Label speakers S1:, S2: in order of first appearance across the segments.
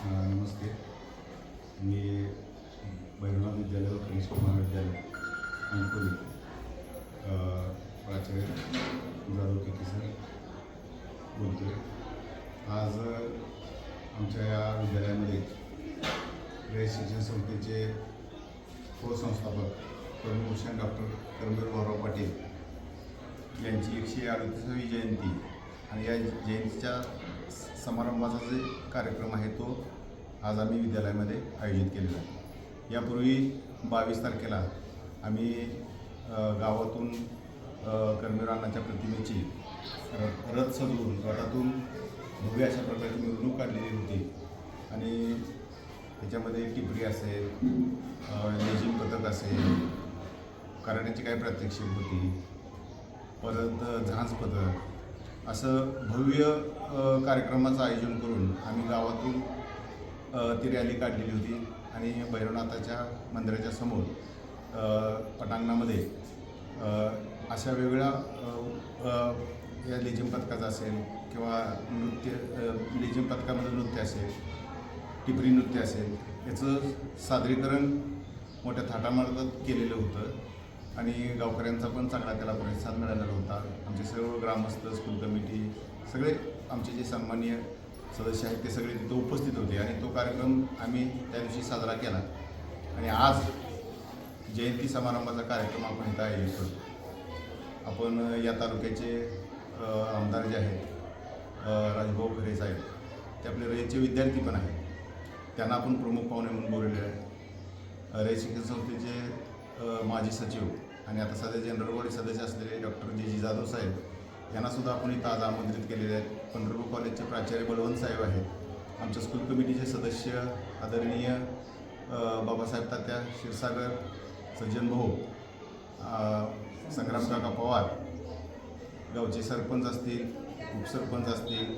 S1: नमस्ते. मी भैरवनाथ विद्यालय व कनिष्ठ महाविद्यालय अंकुली प्राचार्य जाधव केके सर बोलतो आहे आज आमच्या या विद्यालयामध्ये रयत शिक्षण संस्थेचे हो संस्थापक पद्मभूषण डॉक्टर कर्मवीर भाऊराव पाटील यांची एकशे अडतीसावी जयंती आणि या जयंतीच्या समारंभाचा जे कार्यक्रम आहे तो आज आम्ही विद्यालयामध्ये आयोजित केलेला आहे. यापूर्वी बावीस तारखेला आम्ही गावातून अ, अण्णाच्या प्रतिमेची रथ सजवून रथातून भव्य अशा प्रकारची मिरवणूक काढलेली होती. आणि त्याच्यामध्ये टिपरी असेल लेझिम पथक असेल कराड्याची काही प्रात्यक्षिक होती परत झांज पथक असं भव्य कार्यक्रमाचं आयोजन करून आम्ही गावातून ती रॅली काढलेली होती आणि भैरवनाथाच्या मंदिराच्या समोर पटांगणामध्ये अशा वेगळ्या या लेझिम पथकाचं असेल किंवा नृत्य लेझिम पथकामध्ये नृत्य असेल टिपरी नृत्य असेल याचं सादरीकरण मोठ्या थाटामार्गात केलेलं होतं आणि गावकऱ्यांचा पण चांगला त्याला प्रतिसाद मिळालेला होता. आमचे सर्व ग्रामस्थ स्कूल कमिटी सगळे आमचे जे सन्माननीय सदस्य आहेत ते सगळे तिथं उपस्थित होते आणि तो कार्यक्रम आम्ही त्या दिवशी साजरा केला. आणि आज जयंती समारंभाचा कार्यक्रम आपण इथं आयोजित करतो. आपण या तालुक्याचे आमदार जे आहेत राजभाऊ खरे साहेब ते आपले रयतचे विद्यार्थी पण आहेत. त्यांना आपण प्रमुख पाहुणे म्हणून बोललेले आहे. रयत शिक्षण संस्थेचे माजी सचिव आणि आता सध्या जनरल बॉडी सदस्य असलेले डॉक्टर जे जी जाधव साहेब यांनासुद्धा आपण इथं आज आमंत्रित केलेले आहेत. पंढरपूर कॉलेजचे प्राचार्य बलवंत साहेब आहेत. आमच्या स्कूल कमिटीचे सदस्य आदरणीय बाबासाहेब तात्या क्षीरसागर सज्जन भाऊ संग्राम काका पवार गावचे सरपंच असतील उपसरपंच असतील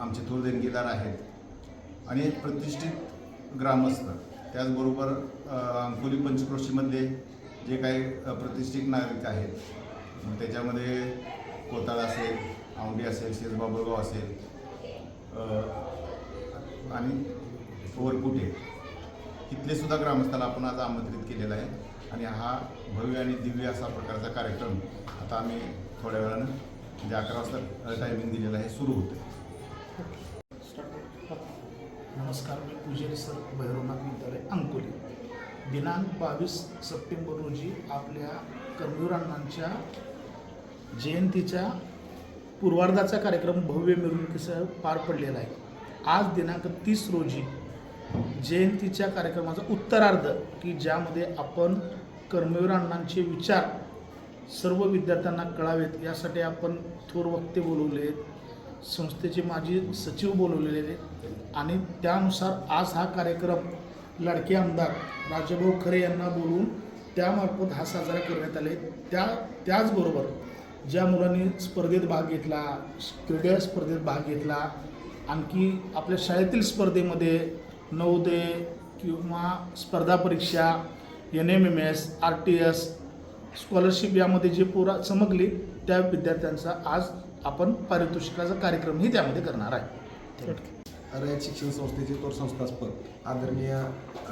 S1: आमचे थोर देणगीदार आहेत आणि एक प्रतिष्ठित ग्रामस्थ. त्याचबरोबर अंकोली पंचक्रोशीमध्ये जे काही प्रतिष्ठित नागरिक आहेत. मग त्याच्यामध्ये कोताळ असेल औंडी असेल शेजबाबळगाव असेल आणि वरकुटे इथले सुद्धा ग्रामस्थाला आपण आज आमंत्रित केलेला आहे. आणि हा भव्य आणि दिव्य असा प्रकारचा कार्यक्रम आता आम्ही थोड्या वेळानं म्हणजे अकरा वाजता टायमिंग दिलेला आहे सुरू होतं
S2: नमस्कार मी पुजारी सर भैरवनाथ विद्यालय अंकोली. दिनांक बावीस सप्टेंबर रोजी आपल्या कर्मवीर अण्णांच्या जयंतीच्या पूर्वार्धाचा कार्यक्रम भव्य मिरवणुकीसह पार पडलेला आहे. आज दिनांक तीस रोजी जयंतीच्या कार्यक्रमाचा उत्तरार्ध की ज्यामध्ये आपण कर्मवीर अण्णांचे विचार सर्व विद्यार्थ्यांना कळावेत यासाठी आपण थोर वक्ते बोलवले आहेत संस्थेचे माजी सचिव बोलवलेले आहेत आणि त्यानुसार आज हा कार्यक्रम लाडके आमदार राजभाऊ खरे यांना बोलवून त्यामार्फत हा साजरा करण्यात आले त्या त्याचबरोबर ज्या मुलांनी स्पर्धेत भाग घेतला क्रीडा स्पर्धेत भाग घेतला आणखी आपल्या शाळेतील स्पर्धेमध्ये नवोदय किंवा स्पर्धा परीक्षा N M M S R T S scholarship यामध्ये जे पोरा चमकली त्या विद्यार्थ्यांचा आज आपण पारितोषिकाचा कार्यक्रमही त्यामध्ये करणार आहे.
S3: रयत शिक्षण संस्थेचे तोर संस्थापक आदरणीय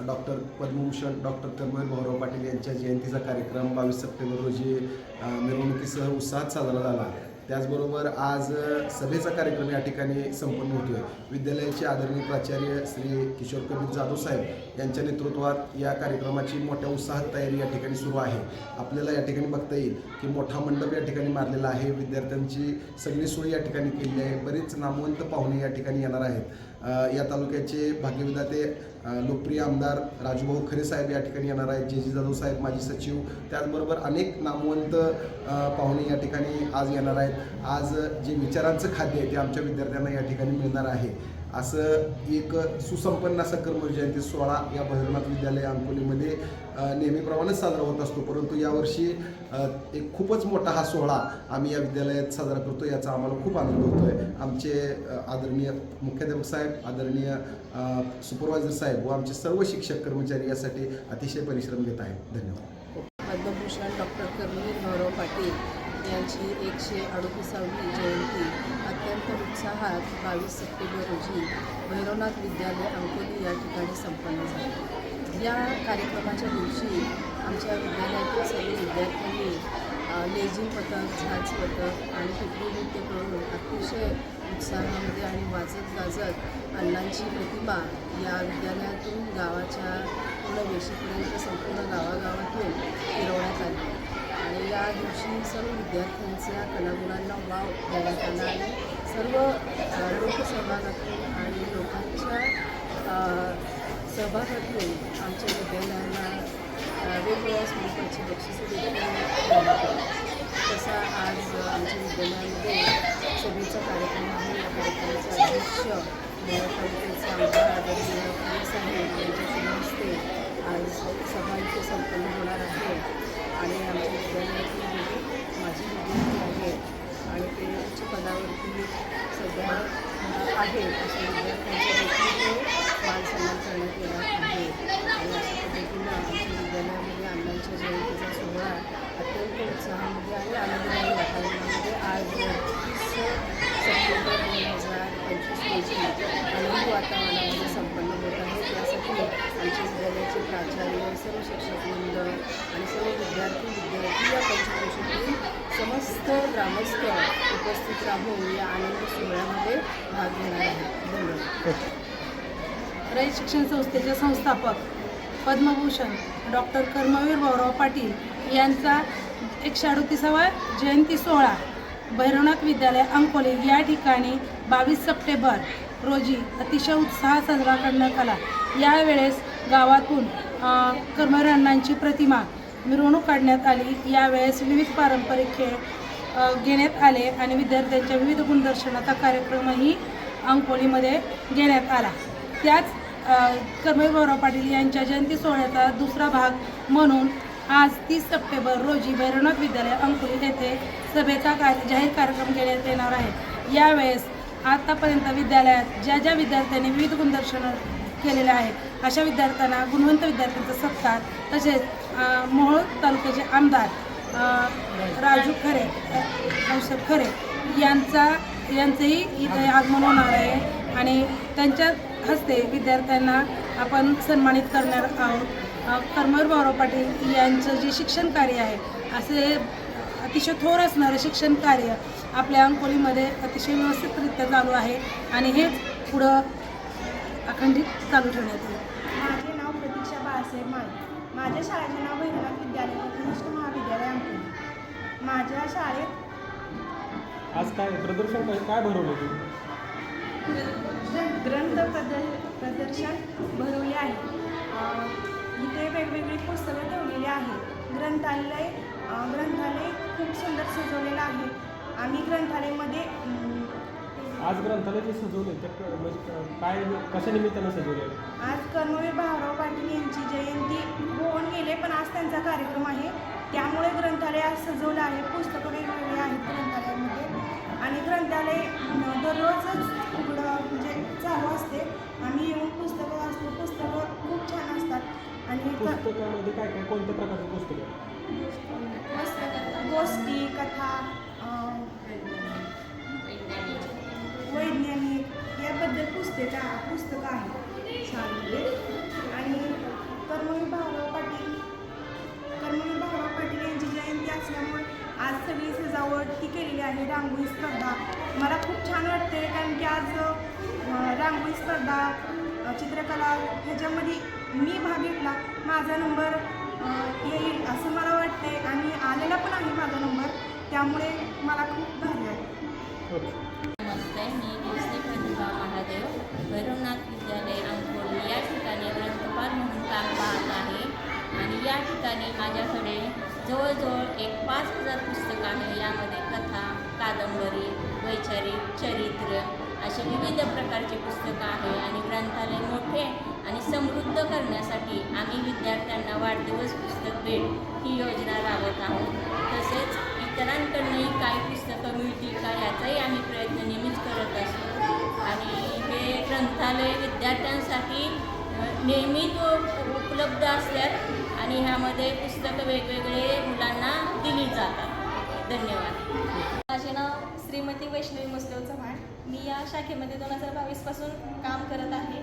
S3: डॉक्टर पद्मभूषण डॉक्टर कर्मवीर भाऊराव पाटील यांच्या जयंतीचा कार्यक्रम बावीस सप्टेंबर रोजी मिरवणुकीसह उत्साहात साजरा झाला. त्याचबरोबर आज सभेचा कार्यक्रम या ठिकाणी संपन्न होतोय. विद्यालयाचे आदरणीय प्राचार्य श्री किशोर कबीर जाधव साहेब यांच्या नेतृत्वात या कार्यक्रमाची मोठ्या उत्साहात तयारी या ठिकाणी सुरू आहे. आपल्याला या ठिकाणी बघता येईल की मोठा मंडप या ठिकाणी मारलेला आहे. विद्यार्थ्यांची सगळी सोय या ठिकाणी केलेली आहे. बरेच नामवंत पाहुणे या ठिकाणी येणार आहेत. या तालुक्याचे भाग्यविधाते लोकप्रिय आमदार राजूभाऊ खरे साहेब या ठिकाणी येणार आहेत. जे जी जाधव साहेब माजी सचिव त्याचबरोबर अनेक नामवंत पाहुणे या ठिकाणी आज येणार आहेत. आज जे विचारांचं खाद्य आहे ते आमच्या विद्यार्थ्यांना या ठिकाणी मिळणार आहे. असं एक सुसंपन्न असा कर्मजयंती सोहळा या भैरवनाथ विद्यालय अंकोलीमध्ये नेहमीप्रमाणेच साजरा होत असतो. परंतु यावर्षी एक खूपच मोठा हा सोहळा आम्ही या विद्यालयात साजरा करतो याचा आम्हाला खूप आनंद होतो आहे आमचे आदरणीय मुख्याध्यापक साहेब आदरणीय सुपरवायझर साहेब व आमचे सर्व शिक्षक कर्मचारी यासाठी अतिशय परिश्रम घेत आहेत. धन्यवाद.
S4: पद्मभूषण डॉक्टर कर्मवीर भाऊराव पाटील यांची एकशे अडोतीसावी जयंती अत्यंत उत्साहात बावीस सप्टेंबर रोजी भैरवनाथ विद्यालय अंकोली या ठिकाणी संपन्न झाली. या कार्यक्रमाच्या दिवशी आमच्या विद्यालयातील सर्व विद्यार्थ्यांनी अ, लेझिम पथक झाज पथक आणि पिपरी नृत्य करून अतिशय उत्साहामध्ये आणि वाजत गाजत अण्णांची प्रतिमा या विद्यालयातून गावाच्या पूर्ण वेशीपर्यंत संपूर्ण गावागावातून फिरवण्यात आली. आणि या दिवशी सर्व विद्यार्थ्यांच्या कलागुणांना वाव देण्यात आला आणि सर्व लोकसहभागातून आणि लोकांच्या सहभागातून आमच्या विद्यालयाला वेगवेगळ्या स्वरूपाची बक्षिसं देखील तसा आज आमच्या विद्यालयामध्ये सभेचा कार्यक्रम आहे. या कार्यक्रमाचे अध्यक्ष नगरपालिकेचे आमदार आदरणीय खरे साहेब यांच्या हस्ते आज सभा इथे संपन्न होणार आहे. आणि आमच्या विद्यालयातील जे विद्यार्थी आहेत आणि ते उच्च पदावरती सध्या अ, आहेत अशा विद्यार्थ्यांचा मान करण्यात येणार आहे आणि अशा पद्धतीनं आमच्या विद्यालयामध्ये अण्णांच्या जयंतीचा सोहळा अत्यंत उत्साहामध्ये आणि आनंददायी वातावरणामध्ये आज तीस सप्टेंबर दोन हजार पंचवीस रोजी आनंदी वातावरणामध्ये संपन्न होत आहे त्यासाठी आमच्या विद्यालयाचे प्राचार्य सर्व शिक्षक शिक्षकवृंद आणि सर्व विद्यार्थी विद्यार्थी या पंचक्रोशीतील समस्त ग्रामस्थ उपस्थित राहून या आनंद सोहळ्यामध्ये भाग घेणार आहेत. धन्यवाद.
S5: रयत शिक्षण संस्थेचे संस्थापक पद्मभूषण डॉक्टर कर्मवीर भाऊराव पाटील यांचा एकशे अडतीसावा जयंती सोहळा भैरवनाथ विद्यालय अंकोली या ठिकाणी बावीस सप्टेंबर रोजी अतिशय उत्साह साजरा करण्यात आला. यावेळेस गावातून कर्मवीर अण्णांची प्रतिमा मिरवणूक काढण्यात आली. यावेळेस विविध पारंपरिक खेळ घेण्यात आले आणि विद्यार्थ्यांच्या विविध गुणदर्शनाचा कार्यक्रमही अंकोलीमध्ये घेण्यात आला. त्याच कर्मवीर भाऊराव पाटील यांच्या जयंती सोहळ्याचा दुसरा भाग म्हणून आज तीस सप्टेंबर रोजी भैरवनाथ विद्यालय अंकुली येथे सभेचा कार्य जाहीर कार्यक्रम घेण्यात येणार आहे. यावेळेस आतापर्यंत विद्यालयात ज्या ज्या विद्यार्थ्यांनी विविध गुणदर्शन केलेले आहे अशा विद्यार्थ्यांना गुणवंत विद्यार्थ्यांचा सत्कार तसेच मोहोळ तालुक्याचे आमदार राजू खरे औषध खरे यांचा यांचंही इथे आगमन होणार आहे आणि त्यांच्या हस्ते विद्यार्थ्यांना आपण सन्मानित करणार आहोत. अ, कर्मवीर भाऊराव पाटील यांचं जे शिक्षण कार्य आहे असे अतिशय थोर असणारं शिक्षण कार्य आपल्या अंकोलीमध्ये अतिशय व्यवस्थितरित्या चालू आहे आणि हेच पुढं अखंडित चालू ठेवण्यात येईल.
S6: माझे नाव प्रतीक्षा बाळासाहेब माळी माझ्या शाळेचे नाव भैरवनाथ विद्यालय व कनिष्ठ महाविद्यालय अंकुली. माझ्या शाळेत
S7: आज काय प्रदर्शन काय काय भरवलं तुम्ही?
S6: ग्रंथ प्रदर प्रदर्शन भरवले आहे. इथे वेगवेगळी पुस्तकं ठेवलेली आहेत. ग्रंथालय ग्रंथालय खूप सुंदर सजवलेलं आहे. आम्ही ग्रंथालयामध्ये
S7: आज ग्रंथालय जे सजवले म्हणजे काय कशा निमित्तानं सजवले?
S6: आज कर्मवीर भाऊराव पाटील यांची जयंती होऊन गेले पण आज त्यांचा कार्यक्रम आहे. त्यामुळे ग्रंथालय आज सजवलं आहे. पुस्तकं वेगवेगळी आहेत ग्रंथालयामध्ये. आणि ग्रंथालय दररोजच म्हणजे चालू असते. आम्ही येऊन पुस्तकं वाचतो. पुस्तकं खूप छान असतात. आणि
S7: पुस्तकामध्ये काय काय? कोणत्या प्रकारचं पुस्तक
S6: गोष्टी कथा वैज्ञानिक याबद्दल पुस्तकं पुस्तकं आहेत. शाळेमध्ये आणि कर्मवीर भाऊराव पाटील कर्मवीर भाऊराव पाटील यांची जयंती असल्यामुळे आज सगळी सजावट ती केलेली आहे. रांगोळी स्पर्धा मला खूप छान वाटते कारण की आज रांगोळी स्पर्धा चित्रकला ह्याच्यामध्ये मी भाग घेतला. माझा नंबर येईल असं मला वाटते आणि आलेला पण आहे माझा नंबर. त्यामुळे मला खूप भारी आहे
S8: नमस्ते मी दिवशी प्रतिभा महादेव भैरवनाथ विद्यालय अंकोली. या ठिकाणी ग्रंथपाल म्हणून काम पाहत आहे. आणि या ठिकाणी माझ्याकडे जवळजवळ एक पाच हजार पुस्तकं आहे. यामध्ये कथा कादंबरी वैचारिक चरित्र असे विविध प्रकारचे पुस्तकं आहे आणि ग्रंथालय मोठे आणि समृद्ध करण्यासाठी आम्ही विद्यार्थ्यांना वाढदिवस पुस्तक भेट ही योजना राबवत आहोत. तसेच इतरांकडूनही काही पुस्तकं मिळतील का याचाही आम्ही प्रयत्न नेहमीच करत असतो. आणि हे ग्रंथालय विद्यार्थ्यांसाठी नेहमीच उप- उपलब्ध असतात आणि ह्यामध्ये पुस्तकं वेगवेगळे मुलांना दिली जातात. धन्यवाद.
S9: माझे नाव श्रीमती वैष्णवी मुसलेव चव्हाण. मी या शाखेमध्ये दोन हजार बावीसपासून काम करत आहे.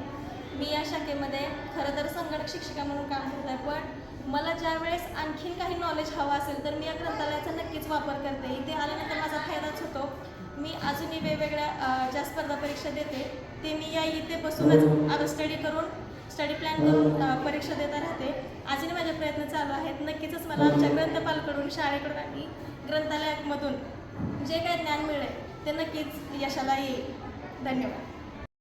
S9: मी या शाखेमध्ये खरं तर संगणक शिक्षिका म्हणून काम करत आहे पण मला ज्या वेळेस आणखीन काही नॉलेज हवं असेल तर मी या ग्रंथालयाचा नक्कीच वापर करते. इथे आल्यानंतर माझा फायदाच होतो. मी अजूनही वेगवेगळ्या ज्या स्पर्धा परीक्षा देते ते मी या इथे बसूनच स्टडी करून स्टडी प्लॅन करून परीक्षा देता राहते. अजूनही माझे प्रयत्न चालू आहेत. नक्कीच मला आमच्या ग्रंथपालकडून शाळेकडून आणि ग्रंथालयामधून जे काही ज्ञान मिळेल ते नक्कीच यशाला येईल. धन्यवाद.